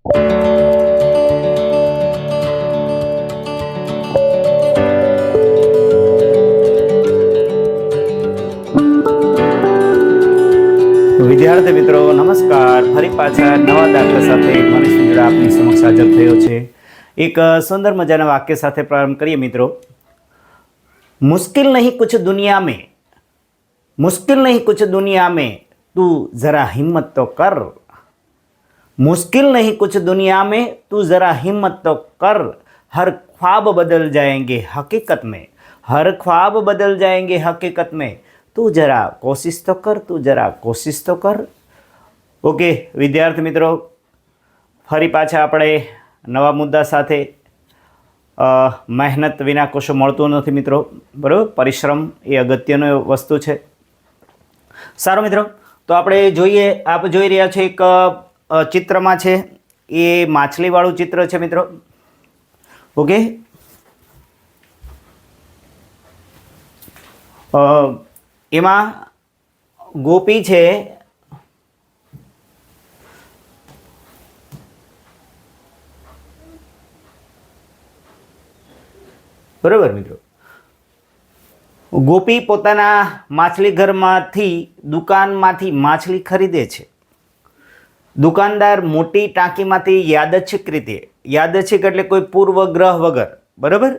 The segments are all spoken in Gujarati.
વિદ્યાર્થી મિત્રો, નમસ્કાર. ફરી પાછા નવા દાખલા સાથે મનીષ મિંદ્રા આપની સમક્ષ હાજર થયો છે. એક સુંદર મજાના વાક્ય સાથે પ્રારંભ કરીએ મિત્રો. મુશ્કેલ નહીં કુછ દુનિયા મેં, મુશ્કિલ નહીં કુછ દુનિયા મેં, તું જરા હિંમત તો કર मुश्किल नहीं कुछ दुनिया में तू जरा हिम्मत तो कर हर ख्वाब बदल जाएंगे हकीकत में हर ख्वाब बदल जाएंगे हकीकत में તું જરા કોશિશ તો કર તું જરા કોશિશ તો કર ઓકે વિદ્યાર્થી મિત્રો ફરી પાછા આપણે નવા મુદ્દા સાથે અ, મહેનત વિના કશું મળતું નથી મિત્રો બરાબર પરિશ્રમ એ અગત્યનો વસ્તુ છે સારું મિત્રો તો આપણે જોઈએ આપ જોઈ રહ્યા છો એક અ, ચિત્રમાં છે. એ માછલીવાળું ચિત્ર છે મિત્રો. ઓકે? એમાં ગોપી છે. બરાબર મિત્રો. ગોપી પોતાના માછલી ઘરમાંથી, દુકાનમાંથી માછલી ખરીદે છે. દુકાનદાર મોટી ટાંકીમાંથી યાદચ્છિક રીતે, યાદચ્છિક એટલે કોઈ પૂર્વગ્રહ વગર, બરાબર?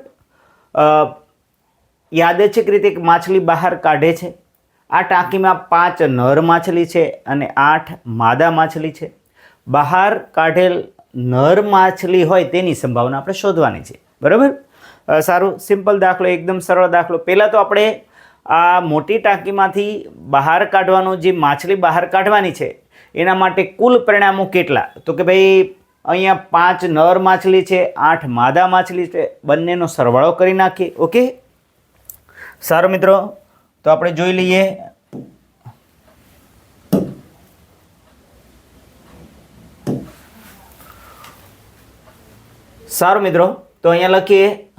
યાદચ્છિક રીતે એક માછલી બહાર કાઢે છે. આ ટાંકીમાં પાંચ નર માછલી છે અને આઠ માદા માછલી છે. બહાર કાઢેલ નર માછલી હોય તેની સંભાવના આપણે શોધવાની છે, બરાબર? સારું, સિમ્પલ દાખલો, એકદમ સરળ દાખલો. પહેલાં તો આપણે આ મોટી ટાંકીમાંથી બહાર કાઢવાનો, જે માછલી બહાર કાઢવાની છે એના માટે કુલ પરિણામો કેટલા? તો કે ભાઈ, અહીંયા પાંચ નર માછલી છે, આઠ માદા માછલી છે, બંનેનો સરવાળો કરી નાખીએ, ઓકે? સારો મિત્રો, તો આપણે જોઈ લઈએ. સારું મિત્રો, તો અહીંયા લખીએ.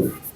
Tchau.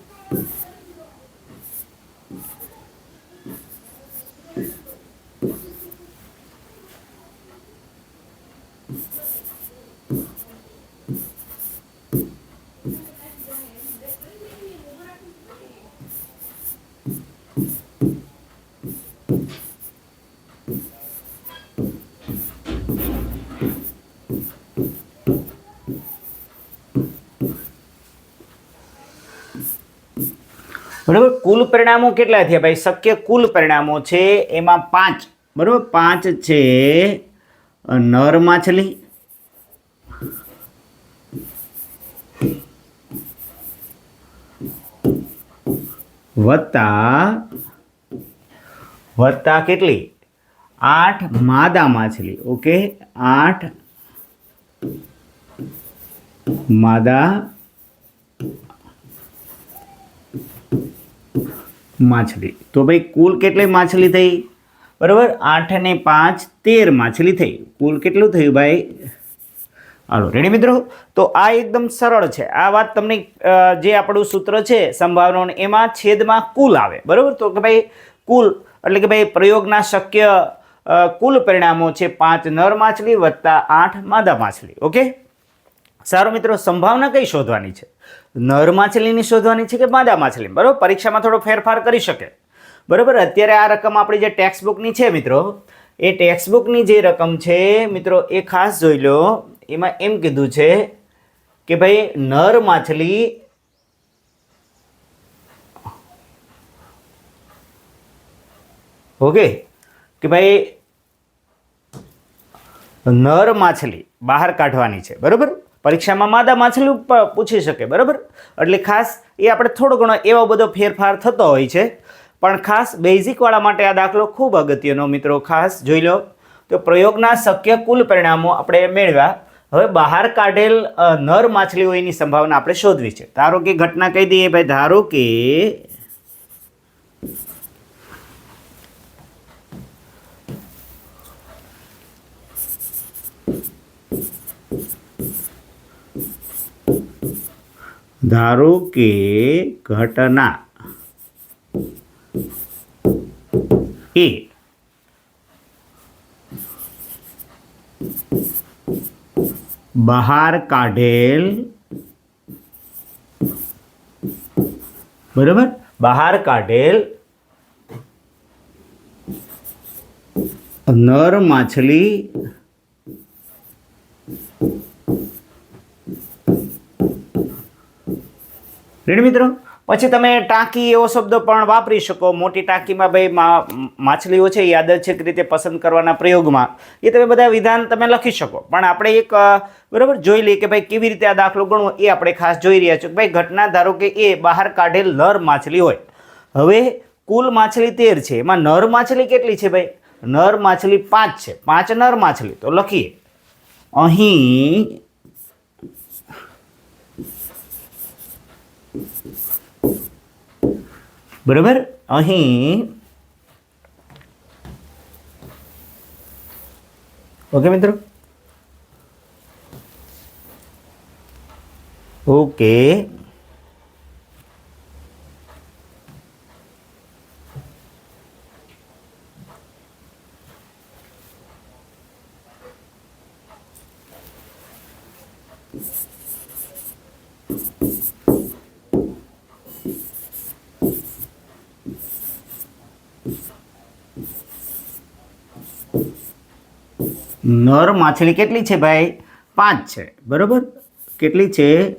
બરાબર? કુલ પરિણામો કેટલા થયા ભાઈ? શક્ય કુલ પરિણામો છે એમાં પાંચ. બરાબર? પાંચ છે નર માછલી વત્તા વત્તા કેટલી? આઠ માદા માછલી ઓકે? આઠ માદા માછલી. તો ભાઈ કુલ કેટલી માછલી થઈ? બરાબર? આઠ અને પાંચ, તેર માછલી થઈ. કુલ કેટલું થયું ભાઈ? હાલો રેડી મિત્રો? તો આ એકદમ સરળ છે. આ વાત તમને જે આપણું સૂત્ર છે, સંભાવનાઓનું એમાં છેદમાં કુલ આવે. બરાબર? તો કે ભાઈ કુલ, એટલે કે ભાઈ પ્રયોગના શક્ય કુલ પરિણામો છે પાંચ નર માછલી વત્તા આઠ માદા માછલી. ઓકે? સારું મિત્રો, સંભાવના કઈ શોધવાની છે? નર માછલીની શોધવાની છે કે માદા માછલી? બરાબર, પરીક્ષામાં થોડો ફેરફાર કરી શકે. બરાબર, અત્યારે આ રકમ આપણી જે ટેક્સ્ટ બુકની છે મિત્રો, એ ટેક્સ્ટ બુકની જે રકમ છે, મિત્રો, એ ખાસ જોઈ લો. એમાં એમ કીધું છે કે ભાઈ, નર માછલી ઓકે? કે ભાઈ, નર માછલી બહાર કાઢવાની છે. બરાબર? પરીક્ષામાં માદા માછલી પૂછી શકે, બરાબર? એટલે ખાસ એ આપણે થોડો ઘણો એવો બધો ફેરફાર થતો હોય છે. પણ ખાસ બેઝિકવાળા માટે આ દાખલો ખૂબ અગત્યનો, મિત્રો. ખાસ જોઈ લો. તો પ્રયોગના શક્ય કુલ પરિણામો આપણે મેળવ્યા. હવે બહાર કાઢેલ નર માછલીઓની સંભાવના આપણે શોધવી છે. ધારો કે ઘટના કહી દઈએ ભાઈ, ધારો કે ધારો કે ઘટના એ બહાર કાઢેલ. બરાબર? બહાર કાઢેલ. નર માછલી. રેડી મિત્રો? પછી તમે ટાંકી એવો શબ્દ પણ વાપરી શકો. મોટી ટાંકીમાં ભાઈ માછલીઓ છે એ રીતે પસંદ કરવાના પ્રયોગમાં એ તમે બધા વિધાન તમે લખી શકો. પણ આપણે એક બરાબર જોઈ લઈએ કે ભાઈ કેવી રીતે આ દાખલો ગણવો એ આપણે ખાસ જોઈ રહ્યા છો ભાઈ ઘટના ધારો કે એ બહાર કાઢેલ નર માછલી હોય. હવે કુલ માછલી તેર છે. એમાં નર માછલી કેટલી છે ભાઈ? નર માછલી પાંચ છે. પાંચ નર માછલી. તો લખીએ. અહીં બરાબર? અહીં ઓકે મિત્રો? ઓકે. નર માછલી કેટલી છે ભાઈ? પાંચ છે. બરોબર? કેટલી છે?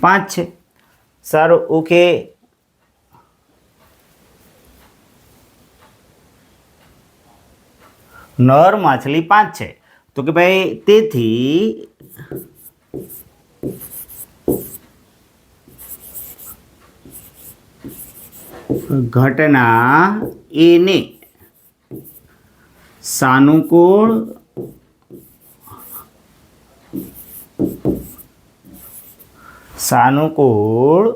પાંચ છે. સારું, ઓકે. નર માછલી પાંચ છે. તો કે ભાઈ, તેથી ઘટના એને સાનુકૂળ સાનુકૂળ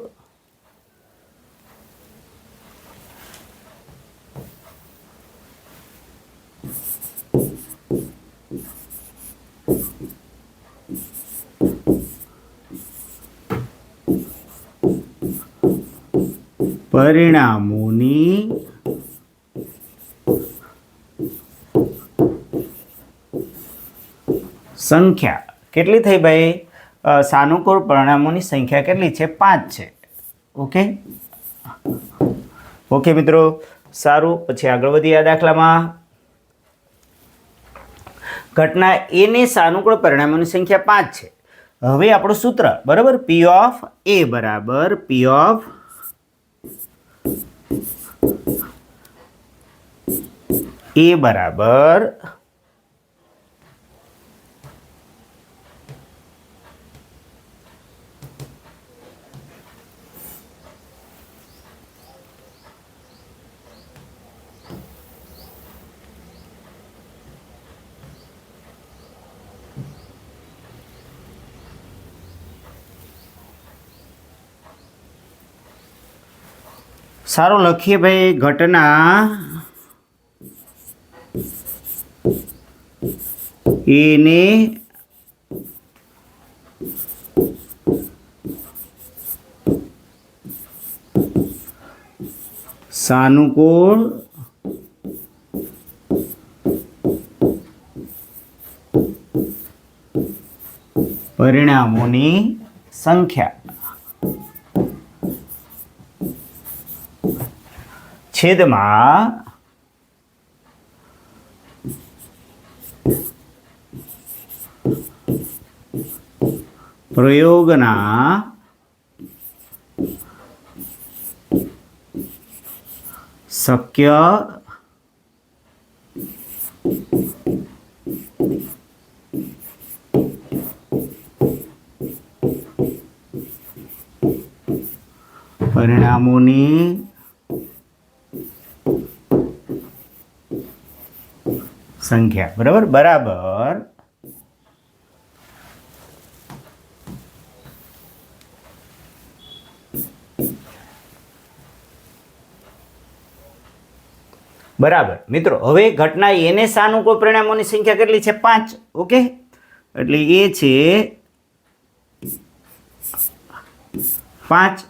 પરિણામોની સંખ્યા કેટલી થઈ ભાઈ? સાનુકૂળ પરિણામોની સંખ્યા કેટલી છે? પાંચ છે. ઓકે? ઓકે મિત્રો, સારું. પછી આગળ વધીએ આ દાખલામાં. ઘટના એને સાનુકૂળ પરિણામોની સંખ્યા પાંચ છે. હવે આપણું સૂત્ર, બરાબર? પી ઓફ એ બરાબર. પી ઓફ એ બરાબર. સારું લખીએ ભાઈ ઘટના. એને સાનુકૂળ પરિણામોની સંખ્યા. છેદમાં પ્રયોગના શક્ય પરિણામોની સંખ્યા. બરાબર? બરાબર. બરાબર. મિત્રો, હવે ઘટના એને સાનુકૂળ પરિણામોની સંખ્યા કેટલી છે? પાંચ. ઓકે? એટલે એ છે પાંચ.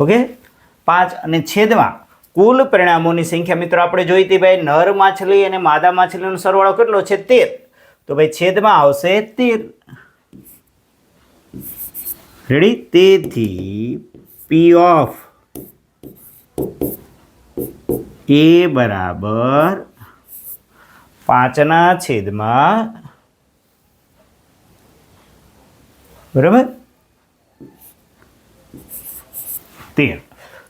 ઓકે? પાંચ અને છેદમાં કુલ પરિણામોની સંખ્યા મિત્રો આપણે જોઈ હતી ભાઈ, નર માછલી અને માદા માછલીનો સરવાળો કેટલો છે? તેર. તો ભાઈ, છેદમાં આવશે તેર. રેડી તેથી પી ઓફ એ બરાબર પાંચના છેદમાં બરાબર? તેર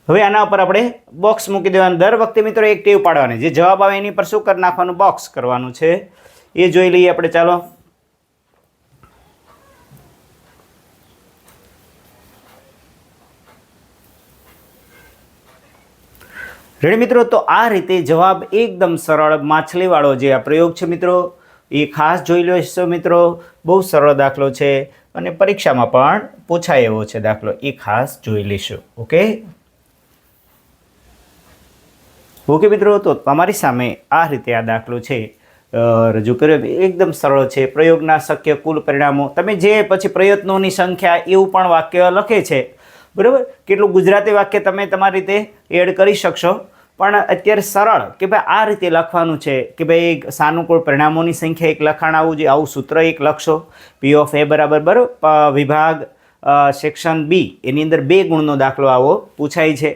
હવે આના ઉપર આપણે બોક્સ મૂકી દેવાનું. દર વખતે મિત્રો એક ટેવ પાડવાની. જે જવાબ આવે એની પર શું કરી નાખવાનું? બોક્સ કરવાનું છે. એ જોઈ લઈએ આપણે. ચાલો. રેડી મિત્રો, તો આ રીતે જવાબ એકદમ સરળ માછલીવાળો જે આ પ્રયોગ છે મિત્રો, એ ખાસ જોઈ લેશો મિત્રો. બહુ સરળ દાખલો છે. અને પરીક્ષામાં પણ પૂછાય એવો છે દાખલો. એ ખાસ જોઈ લઈશું ઓકે? ઓકે મિત્રો, તો તમારી સામે આ રીતે આ દાખલો છે. રજૂ કર્યો. એકદમ સરળ છે. પ્રયોગના શક્ય કુલ પરિણામો. તમે જે પછી પ્રયત્નોની સંખ્યા એવું પણ વાક્ય લખે છે. બરાબર? કેટલું ગુજરાતી વાક્ય તમે તમારી રીતે એડ કરી શકશો. પણ અત્યારે સરળ કે ભાઈ આ રીતે લખવાનું છે કે ભાઈ સાનુકૂળ પરિણામોની સંખ્યા એક લખાણ આવું જોઈએ, આવું સૂત્ર એક લખશો. પી ઓફ એ બરાબર બરાબર? વિભાગ સેક્શન બી એની અંદર બે ગુણનો દાખલો આવો પૂછાય છે.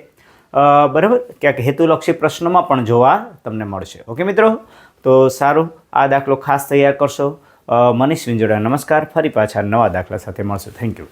બરાબર? ક્યાંક હેતુલક્ષી પ્રશ્નોમાં પણ જોવા તમને મળશે. ઓકે મિત્રો? તો સારું, આ દાખલો ખાસ તૈયાર કરશો. મનીષ વિંજોડા, નમસ્કાર. ફરી પાછા નવા દાખલા સાથે મળશું. Thank you